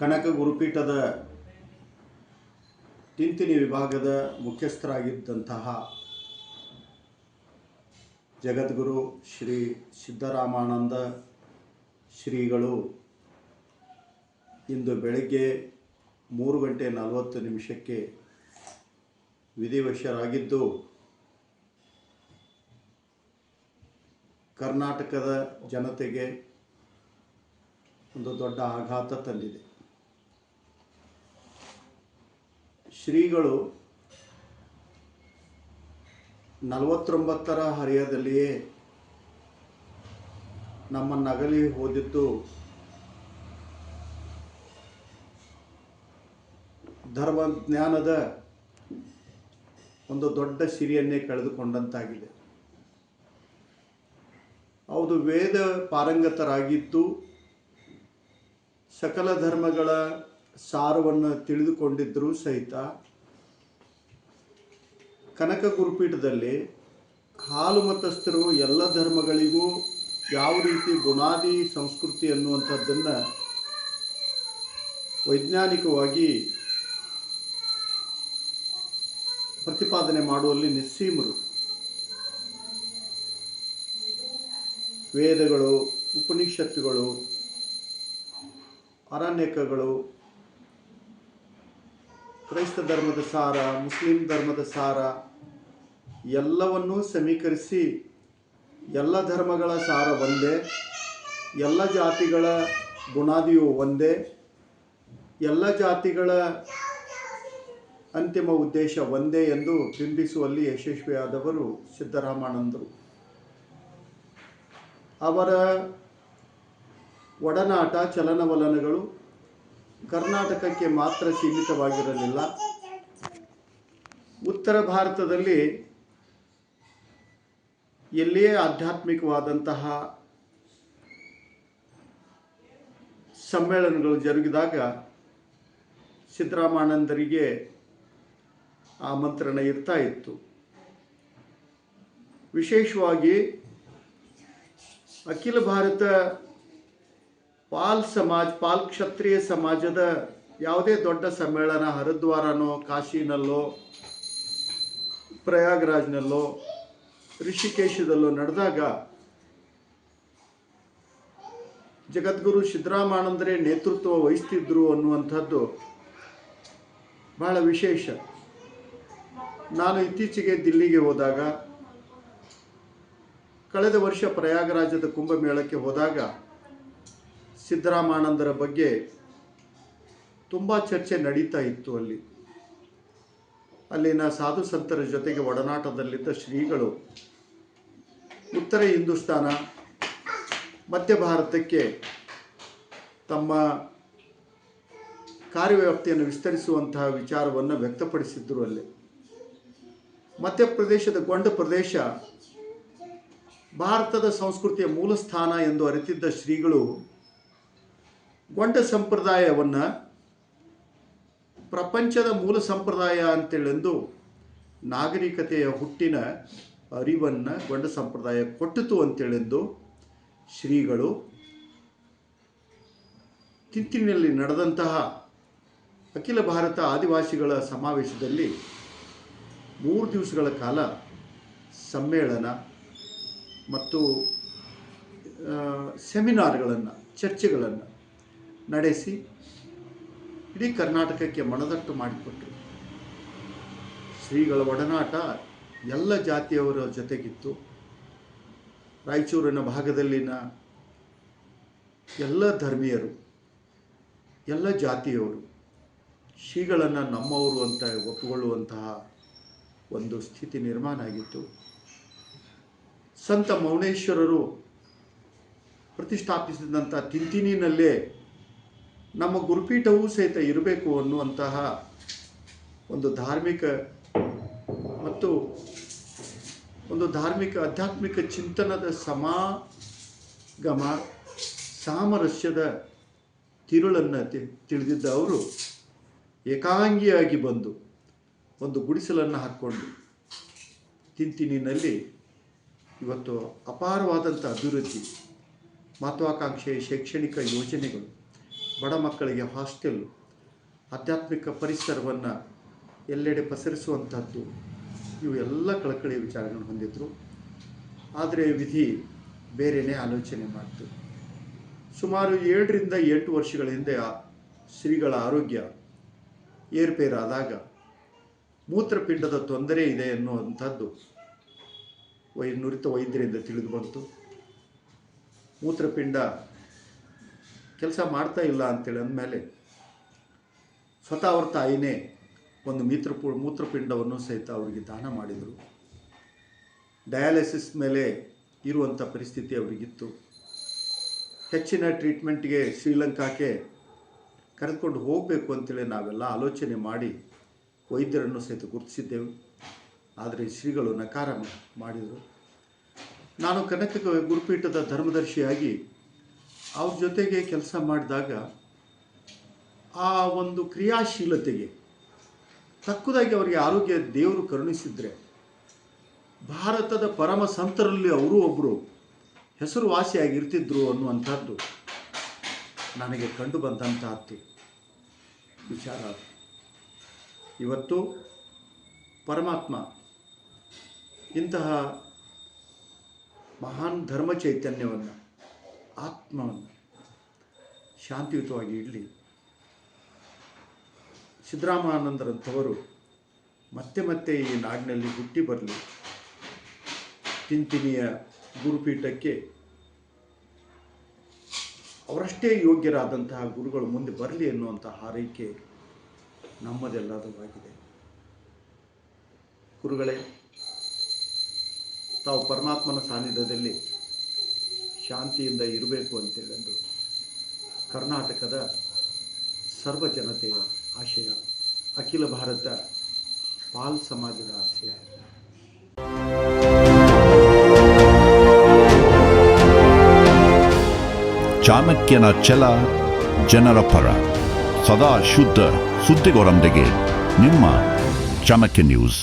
ಕನಕ ಗುರುಪೀಠದ ತಿಂತಿನಿ ವಿಭಾಗದ ಮುಖ್ಯಸ್ಥರಾಗಿದ್ದಂತಹ ಜಗದ್ಗುರು ಶ್ರೀ ಸಿದ್ದರಾಮಾನಂದ ಶ್ರೀಗಳು ಇಂದು ಬೆಳಗ್ಗೆ ಮೂರು ಗಂಟೆ ನಲವತ್ತು ನಿಮಿಷಕ್ಕೆ ವಿಧಿವಶರಾಗಿದ್ದು, ಕರ್ನಾಟಕದ ಜನತೆಗೆ ಒಂದು ದೊಡ್ಡ ಆಘಾತ ತಂದಿದೆ. ಶ್ರೀಗಳು ನಲವತ್ತೊಂಬತ್ತರ ಹರಿಯದಲ್ಲಿಯೇ ಹೊಂದಿದ್ದು ಧರ್ಮ ಜ್ಞಾನದ ಒಂದು ದೊಡ್ಡ ಸಿರಿಯನ್ನೇ ಕಳೆದುಕೊಂಡಂತಾಗಿದೆ. ಹೌದು, ವೇದ ಪಾರಂಗತರಾಗಿದ್ದು ಸಕಲ ಧರ್ಮಗಳ ಸಾರವನ್ನು ತಿಳಿದುಕೊಂಡಿದ್ದರೂ ಸಹಿತ ಕನಕ ಗುರುಪೀಠದಲ್ಲಿ ಹಾಲು ಮತಸ್ಥರು ಎಲ್ಲ ಧರ್ಮಗಳಿಗೂ ಯಾವ ರೀತಿ ಗುಣಾದಿ ಸಂಸ್ಕೃತಿ ಅನ್ನುವಂಥದ್ದನ್ನು ವೈಜ್ಞಾನಿಕವಾಗಿ ಪ್ರತಿಪಾದನೆ ಮಾಡುವಲ್ಲಿ ನಿಸ್ಸೀಮರು. ವೇದಗಳು, ಉಪನಿಷತ್ತುಗಳು, ಅರಣ್ಯಕಗಳು ಕ್ರೈಸ್ತ ಧರ್ಮದ ಸಾರ, ಮುಸ್ಲಿಂ ಧರ್ಮದ ಸಾರ, ಎಲ್ಲವನ್ನೂ ಸಮೀಕರಿಸಿ ಎಲ್ಲ ಧರ್ಮಗಳ ಸಾರ ಒಂದೇ, ಎಲ್ಲ ಜಾತಿಗಳ ಬುನಾದಿಯು ಒಂದೇ, ಎಲ್ಲ ಜಾತಿಗಳ ಅಂತಿಮ ಉದ್ದೇಶ ಒಂದೇ ಎಂದು ಬಿಂಬಿಸುವಲ್ಲಿ ಯಶಸ್ವಿಯಾದವರು ಸಿದ್ದರಾಮಾನಂದರು ಅವರ ಒಡನಾಟ ಚಲನವಲನಗಳು ಕರ್ನಾಟಕಕ್ಕೆ ಮಾತ್ರ ಸೀಮಿತವಾಗಿರಲಿಲ್ಲ. ಉತ್ತರ ಭಾರತದಲ್ಲಿ ಎಲ್ಲಿಯೇ ಆಧ್ಯಾತ್ಮಿಕವಾದಂತಹ ಸಮ್ಮೇಳನಗಳು ಜರುಗಿದಾಗ ಸಿದ್ದರಾಮಾನಂದರಿಗೆ ಆಮಂತ್ರಣ ಇರ್ತಾ ಇತ್ತು. ವಿಶೇಷವಾಗಿ ಅಖಿಲ ಭಾರತ ಪಾಲ್ ಸಮಾಜ್, ಪಾಲ್ ಕ್ಷತ್ರಿಯ ಸಮಾಜದ ಯಾವುದೇ ದೊಡ್ಡ ಸಮ್ಮೇಳನ, ಹರಿದ್ವಾರನೋ, ಕಾಶಿನಲ್ಲೋ, ಪ್ರಯಾಗ್ರಾಜ್ನಲ್ಲೋ ಋಷಿಕೇಶದಲ್ಲೋ ನಡೆದಾಗ ಜಗದ್ಗುರು ಸಿದ್ದರಾಮಾನಂದರೇ ನೇತೃತ್ವ ವಹಿಸ್ತಿದ್ರು ಅನ್ನುವಂಥದ್ದು ಬಹಳ ವಿಶೇಷ. ನಾನು ಇತ್ತೀಚೆಗೆ ದಿಲ್ಲಿಗೆ ಹೋದಾಗ, ಕಳೆದ ವರ್ಷ ಪ್ರಯಾಗರಾಜದ ಕುಂಭಮೇಳಕ್ಕೆ ಹೋದಾಗ ಸಿದ್ದರಾಮಾನಂದರ ಬಗ್ಗೆ ತುಂಬ ಚರ್ಚೆ ನಡೀತಾ ಇತ್ತು ಅಲ್ಲಿ. ಅಲ್ಲಿನ ಸಾಧು ಸಂತರ ಜೊತೆಗೆ ಒಡನಾಟದಲ್ಲಿದ್ದ ಶ್ರೀಗಳು ಉತ್ತರ ಹಿಂದೂಸ್ತಾನ ಮಧ್ಯ ಭಾರತಕ್ಕೆ ತಮ್ಮ ಕಾರ್ಯವ್ಯಾಪ್ತಿಯನ್ನು ವಿಸ್ತರಿಸುವಂತಹ ವಿಚಾರವನ್ನು ವ್ಯಕ್ತಪಡಿಸಿದ್ದರು ಅಲ್ಲಿ. ಮಧ್ಯಪ್ರದೇಶದ ಗೊಂಡ ಪ್ರದೇಶ ಭಾರತದ ಸಂಸ್ಕೃತಿಯ ಮೂಲಸ್ಥಾನ ಎಂದು ಅರಿತಿದ್ದ ಶ್ರೀಗಳು ಗೊಂಡ ಸಂಪ್ರದಾಯವನ್ನು ಪ್ರಪಂಚದ ಮೂಲ ಸಂಪ್ರದಾಯ ಅಂತೇಳೆಂದು ನಾಗರಿಕತೆಯ ಹುಟ್ಟಿನ ಅರಿವನ್ನು ಗೊಂಡ ಸಂಪ್ರದಾಯ ಕೊಟ್ಟಿತು ಅಂತೇಳೆಂದು ಶ್ರೀಗಳು ತಿಂತಿನಲ್ಲಿ ನಡೆದಂತಹ ಅಖಿಲ ಭಾರತ ಆದಿವಾಸಿಗಳ ಸಮಾವೇಶದಲ್ಲಿ ಮೂರು ದಿವಸಗಳ ಕಾಲ ಸಮ್ಮೇಳನ ಮತ್ತು ಸೆಮಿನಾರ್ಗಳನ್ನು, ಚರ್ಚೆಗಳನ್ನು ನಡೆಸಿ ಇಡೀ ಕರ್ನಾಟಕಕ್ಕೆ ಮನದಟ್ಟು ಮಾಡಿಕೊಟ್ರು. ಶ್ರೀಗಳ ಒಡನಾಟ ಎಲ್ಲ ಜಾತಿಯವರ ಜೊತೆಗಿತ್ತು. ರಾಯಚೂರಿನ ಭಾಗದಲ್ಲಿನ ಎಲ್ಲ ಧರ್ಮೀಯರು, ಎಲ್ಲ ಜಾತಿಯವರು, ಶ್ರೀಗಳನ್ನು ನಮ್ಮವರು ಅಂತ ಒಪ್ಪಿಕೊಳ್ಳುವಂತಹ ಒಂದು ಸ್ಥಿತಿ ನಿರ್ಮಾಣ ಆಗಿತ್ತು. ಸಂತ ಮೌನೇಶ್ವರರು ಪ್ರತಿಷ್ಠಾಪಿಸಿದಂಥ ತಿಂತಿನಿನಲ್ಲೇ ನಮ್ಮ ಗುರುಪೀಠವೂ ಸಹಿತ ಇರಬೇಕು ಅನ್ನುವಂತಹ ಒಂದು ಧಾರ್ಮಿಕ ಮತ್ತು ಒಂದು ಧಾರ್ಮಿಕ ಆಧ್ಯಾತ್ಮಿಕ ಚಿಂತನದ ಸಮಾಗಮ, ಸಾಮರಸ್ಯದ ತಿರುಳನ್ನು ತಿಳಿದಿದ್ದ ಅವರು ಏಕಾಂಗಿಯಾಗಿ ಬಂದು ಒಂದು ಗುಡಿಸಲನ್ನು ಹಾಕ್ಕೊಂಡು ತಿಂತಿನಲ್ಲಿ ಇವತ್ತು ಅಪಾರವಾದಂಥ ಅಭಿವೃದ್ಧಿ ಮಹತ್ವಾಕಾಂಕ್ಷೆಯ ಶೈಕ್ಷಣಿಕ ಯೋಜನೆಗಳು. ಬಡ ಮಕ್ಕಳಿಗೆ ಹಾಸ್ಟೆಲ್, ಆಧ್ಯಾತ್ಮಿಕ ಪರಿಸರವನ್ನು ಎಲ್ಲೆಡೆ ಪಸರಿಸುವಂಥದ್ದು ಇವು ಎಲ್ಲ ಕಳಕಳಿಯ ವಿಚಾರಗಳನ್ನು ಹೊಂದಿದ್ರು. ಆದರೆ ವಿಧಿ ಬೇರೆಯೇ ಆಲೋಚನೆ ಮಾಡಿತು. ಸುಮಾರು ಏಳರಿಂದ ಎಂಟು ವರ್ಷಗಳ ಹಿಂದೆ ಶ್ರೀಗಳ ಆರೋಗ್ಯ ಏರ್ಪೇರಾದಾಗ ಮೂತ್ರಪಿಂಡದ ತೊಂದರೆ ಇದೆ ಎನ್ನುವಂಥದ್ದು ವೈ, ನುರಿತ ವೈದ್ಯರಿಂದ ತಿಳಿದು ಬಂತು. ಮೂತ್ರಪಿಂಡ ಕೆಲಸ ಮಾಡ್ತಾ ಇಲ್ಲ ಅಂತೇಳಿ ಅಂದಮೇಲೆ ಸ್ವತಃ ಅವ್ರ ತಾಯಿನೇ ಒಂದು ಮಿತ್ರಪು ಮೂತ್ರಪಿಂಡವನ್ನು ಸಹಿತ ಅವರಿಗೆ ದಾನ ಮಾಡಿದರು. ಡಯಾಲಿಸಿಸ್ ಮೇಲೆ ಇರುವಂಥ ಪರಿಸ್ಥಿತಿ ಅವರಿಗಿತ್ತು. ಹೆಚ್ಚಿನ ಟ್ರೀಟ್ಮೆಂಟ್ಗೆ ಶ್ರೀಲಂಕಾಕ್ಕೆ ಕರೆದುಕೊಂಡು ಹೋಗಬೇಕು ಅಂತೇಳಿ ನಾವೆಲ್ಲ ಆಲೋಚನೆ ಮಾಡಿ ವೈದ್ಯರನ್ನು ಸಹಿತ ಗುರುತಿಸಿದ್ದೆವು. ಆದರೆ ಶ್ರೀಗಳು ನಕಾರ ಮಾಡಿದರು. ನಾನು ಕನಕ ಗುರುಪೀಠದ ಧರ್ಮದರ್ಶಿಯಾಗಿ ಅವ್ರ ಜೊತೆಗೆ ಕೆಲಸ ಮಾಡಿದಾಗ ಆ ಒಂದು ಕ್ರಿಯಾಶೀಲತೆಗೆ ತಕ್ಕುದಾಗಿ ಅವರಿಗೆ ಆರೋಗ್ಯ ದೇವರು ಕರುಣಿಸಿದರೆ ಭಾರತದ ಪರಮ ಸಂತರಲ್ಲಿ ಅವರು ಒಬ್ಬರು ಹೆಸರುವಾಸಿಯಾಗಿರ್ತಿದ್ರು ಅನ್ನುವಂಥದ್ದು ನನಗೆ ಕಂಡು ಬಂದಂತಹದ್ದು ವಿಚಾರ ಇವತ್ತು ಪರಮಾತ್ಮ ಇಂತಹ ಮಹಾನ್ ಧರ್ಮ ಚೈತನ್ಯವನ್ನು ಆತ್ಮವನ್ನು ಶಾಂತಿಯುತವಾಗಿ ಇಡಲಿ. ಸಿದ್ದರಾಮಾನಂದರಂಥವರು ಮತ್ತೆ ಮತ್ತೆ ಈ ನಾಡಿನಲ್ಲಿ ಹುಟ್ಟಿ ಬರಲಿ. ತಿಂತಿನಿಯ ಗುರುಪೀಠಕ್ಕೆ ಅವರಷ್ಟೇ ಯೋಗ್ಯರಾದಂತಹ ಗುರುಗಳು ಮುಂದೆ ಬರಲಿ ಎನ್ನುವಂಥ ಹಾರೈಕೆ ನಮ್ಮದೆಲ್ಲದವಾಗಿದೆ ಗುರುಗಳೇ, ತಾವು ಪರಮಾತ್ಮನ ಸಾನ್ನಿಧ್ಯದಲ್ಲಿ ಶಾಂತಿಯಿಂದ ಇರಬೇಕು ಅಂತೇಳೆಂದು ಕರ್ನಾಟಕದ ಸರ್ವ ಜನತೆಯ ಆಶಯ, ಅಖಿಲ ಭಾರತ ಪಾಲ್ ಸಮಾಜದ ಆಶಯ. ಚಾಣಕ್ಯನ ಛಲ ಜನರ ಪರ. ಸದಾ ಶುದ್ಧ ಸುದ್ದಿಗೋರೊಂದಿಗೆ ನಿಮ್ಮ ಚಾಣಕ್ಯ ನ್ಯೂಸ್.